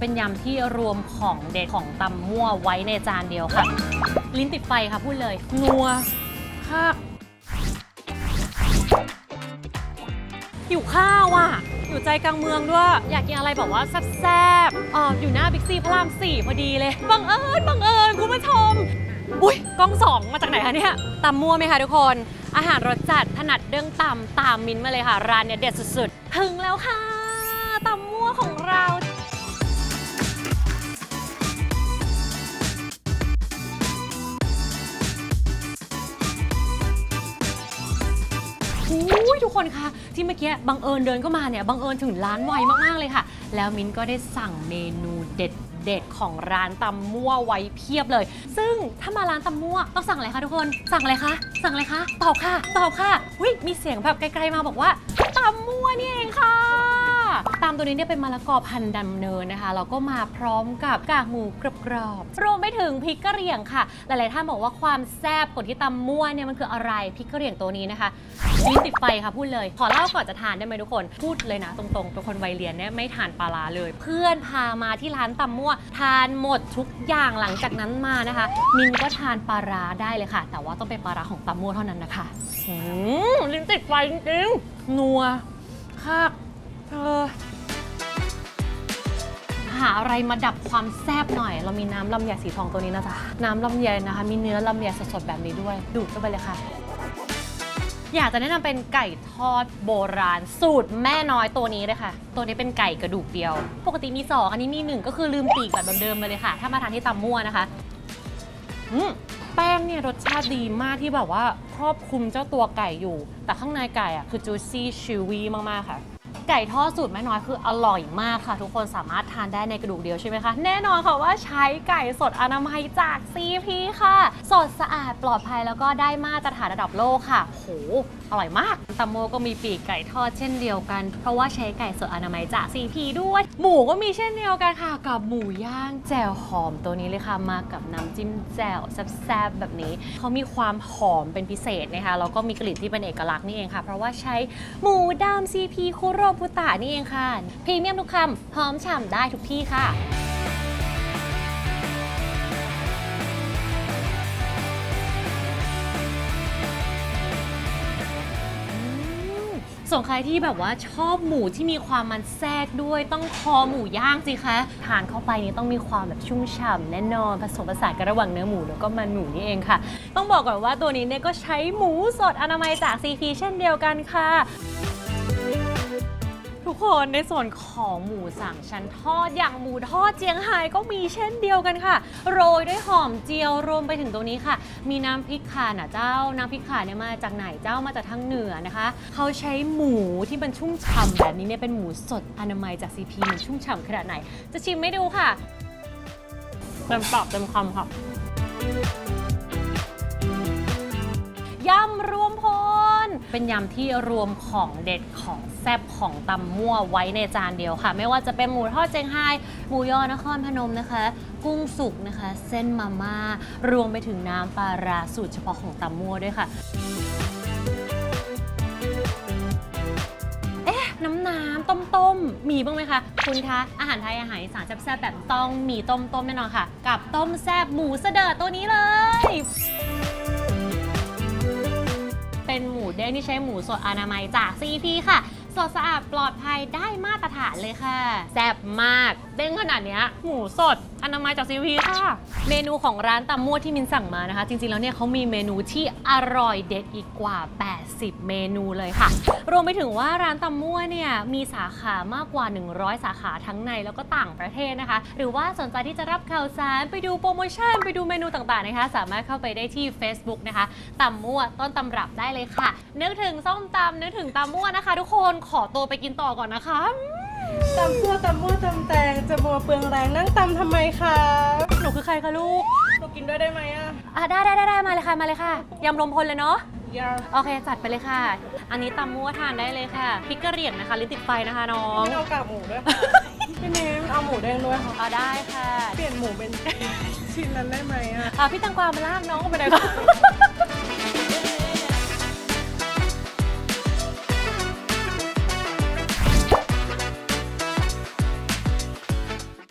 เป็นยำที่รวมของเด็ดของตำมั่วไว้ในจานเดียวค่ะ ลิ้นติดไฟค่ะพูดเลย นัวคากหิวข้าวอะ อยู่ใจกลางเมืองด้วย อยากกินอะไรแบบว่าแซ่บๆอ่าอยู่หน้าบิ๊กซีพระรามสี่พอดีเลย บังเอิญบังเอิญคุณผู้ชม อุ้ยกล้องสองมาจากไหนคะเนี่ยตำมั่วไหมคะทุกคน อาหารรสจัดถนัดเรื่องตำตามมินมาเลยค่ะ ร้านเนี่ยเด็ดสุดๆ ถึงแล้วค่ะ อุ้ยทุกคนคะที่เมื่อกี้บังเอิญเดินเข้ามาเนี่ยบังเอิญถึงร้านไวมากๆเลยค่ะ แล้วมิ้นก็ได้สั่งเมนูเด็ดเด็ดของร้านตำมั่วไว้เพียบเลย ซึ่งถ้ามาร้านตำมั่วต้องสั่งอะไรคะทุกคน สั่งอะไรคะ สั่งอะไรคะ ตอบค่ะ ตอบค่ะ อุ้ยมีเสียงแบบไกลๆมาบอกว่าตำมั่วนี่เองค่ะ ตามตัวนี้เนี่ยเป็นมะละกอพันธุ์ดำเนินนะคะแล้วก็มาพร้อมกับกากหมูกรอบๆรวมไปถึงพริกกะเหรี่ยงค่ะ หลายๆท่านบอกว่าความแซ่บกว่าที่ตำมั่วเนี่ยมันคืออะไรพริกกะเหรี่ยงตัวนี้นะคะลิ้นติดไฟค่ะพูดเลย ขอเล่าก่อนจะทานได้ไหมทุกคนพูดเลยนะ ตรงๆเป็นคนวัยเรียนเนี่ยไม่ทานปลาร้าเลย เพื่อนพามาที่ร้านตำมั่ว ทานหมดทุกอย่างหลังจากนั้นมานะคะ มินก็ทานปลาร้าได้เลยค่ะ แต่ว่าต้องเป็นปลาร้าของตำมั่วเท่านั้นนะคะอืมลิ้นติดไฟจริงๆนัวคากเธอ หาอะไรมาดับความแซ่บหน่อย เรามีน้ำลำไยสีทองตัวนี้นะจ๊ะ น้ำลำไยนะคะ มีเนื้อลำไยสดๆแบบนี้ด้วย ดูดเข้าไปเลยค่ะ อยากจะแนะนำเป็นไก่ทอดโบราณ สูตรแม่น้อยตัวนี้เลยค่ะ ตัวนี้เป็นไก่กระดูกเดียว ปกติมีสองอันนี้มีหนึ่งก็คือลืมปีกแบบเดิมๆไปเลยค่ะ ถ้ามาทานที่ตำมั่วนะคะอืมแป้งเนี่ยรสชาติดีมากที่แบบว่าครอบคลุมเจ้าตัวไก่อยู่ แต่ข้างในไก่อะคือ juicy chewy มาก ๆ ค่ะ ไก่ทอดสูตรแม่น้อยคืออร่อยมากค่ะ ทุกคนสามารถทานได้ในกระดูกเดียวใช่ไหมคะ แน่นอนค่ะว่าใช้ไก่สดอนามัยจาก CP ค่ะ สดสะอาดปลอดภัยแล้วก็ได้มาตรฐานระดับโลกค่ะโหอร่อยมากตำโมก็มีปีกไก่ทอดเช่นเดียวกัน เพราะว่าใช้ไก่สดอนามัยจาก CP ด้วย หมูก็มีเช่นเดียวกันค่ะ กับหมูย่างแจ่วหอมตัวนี้เลยค่ะมากับน้ำจิ้มแจ่วแซ่บๆแบบนี้เขามีความหอมเป็นพิเศษนะคะแล้วก็มีกลิ่นที่เป็นเอกลักษณ์นี่เองค่ะ เพราะว่าใช้หมูดำ CP คุโรรบุตะนี่เองค่ะ พรีเมียมทุกคำหอมฉ่ำได้ทุกที่ค่ะส่วนใครที่แบบว่าชอบหมูที่มีความมันแทรกด้วย ต้องคอหมูย่างสิคะทานเข้าไปนี่ต้องมีความแบบชุ่มฉ่ำแน่นอนผสมผสานกันระหว่างเนื้อหมูแล้วก็มันหมูนี่เองค่ะ ต้องบอกก่อนว่าตัวนี้เนี่ยก็ใช้หมูสดอนามัยจาก CP เช่นเดียวกันค่ะ ทุกคนในส่วนของหมูสามชั้นทอดอย่างหมูทอดเจียงไฮ้ก็มีเช่นเดียวกันค่ะ โรยด้วยหอมเจียวรวมไปถึงตัวนี้ค่ะ มีน้ำพริกข่านะเจ้าน้ำพริกข่าเนี่ยมาจากไหนเจ้ามาจากทางเหนือนะคะ เขาใช้หมูที่มันชุ่มฉ่ำแบบนี้เนี่ยเป็นหมูสดอนามัยจากซีพีมันชุ่มฉ่ำขนาดไหน จะชิมไม่ดูค่ะเต็มปากเต็มคำค่ะยำรวมพล เป็นยำที่รวมของเด็ดของ แซ่บของตำมั่วไว้ในจานเดียวค่ะ ไม่ว่าจะเป็นหมูทอดเจงไฮหมูยอนครพนมนะคะ กุ้งสุกนะคะ เส้นมาม่า รวมไปถึงน้ำปลาราสูตรเฉพาะของตำมั่วด้วยค่ะเอ๊น้ำน้ำต้มต้มมีบ้างไหมคะ คุณคะ อาหารไทยอาหารอีสานแซ่บๆแบบต้องมีต้มต้มแน่นอนค่ะ กับต้มแซ่บหมูเสดอตัวนี้เลย เป็นหมูเด้งที่ใช้หมูสดอนามัยจาก CP ค่ะ สดสะอาดปลอดภัยได้มาตรฐานเลยค่ะ แซ่บมาก เด้งขนาดเนี้ยหมูสดอนามัยจาก CP ค่ะ เมนูของร้านตำมั่วที่มินสั่งมานะคะ จริงๆ แล้วเนี่ยเขามีเมนูที่อร่อยเด็ดอีกกว่า 80 เมนูเลยค่ะ รวมไปถึงว่าร้านตำมั่วเนี่ยมีสาขามากกว่า 100 สาขาทั้งในแล้วก็ต่างประเทศนะคะ หรือว่าสนใจที่จะรับข่าวสารไปดูโปรโมชั่นไปดูเมนูต่างๆนะคะ สามารถเข้าไปได้ที่ Facebook นะคะตำมั่วต้นตำรับได้เลยค่ะ นึกถึงส้มตำนึกถึงตำมั่วนะคะ ทุกคนขอตัวไปกินต่อก่อนนะคะ ตำซั่วตำมั่วตำแตงจะมัวเปลืองแรงนั่งตำทำไมคะหนูคือใครคะลูกหนูกินด้วยได้ไหมอะอะได้ได้ได้ได้มาเลยค่ะมาเลยค่ะยำรวมพลเลยเนาะยาโอเคจัดไปเลยค่ะ อันนี้ตำมั่วทานได้เลยค่ะพริกกระเหรี่ยงนะคะลิ้นติดไฟนะคะน้องไม่เอากากหมูด้วยค่ะพี่เนมเอาหมูแดงด้วยค่ะเอาได้ค่ะ เปลี่ยนหมูเป็นชิ้นนั้นได้ไหมอะอะพี่ตังกวามาลากน้องเข้าไปหน่อยค่ะ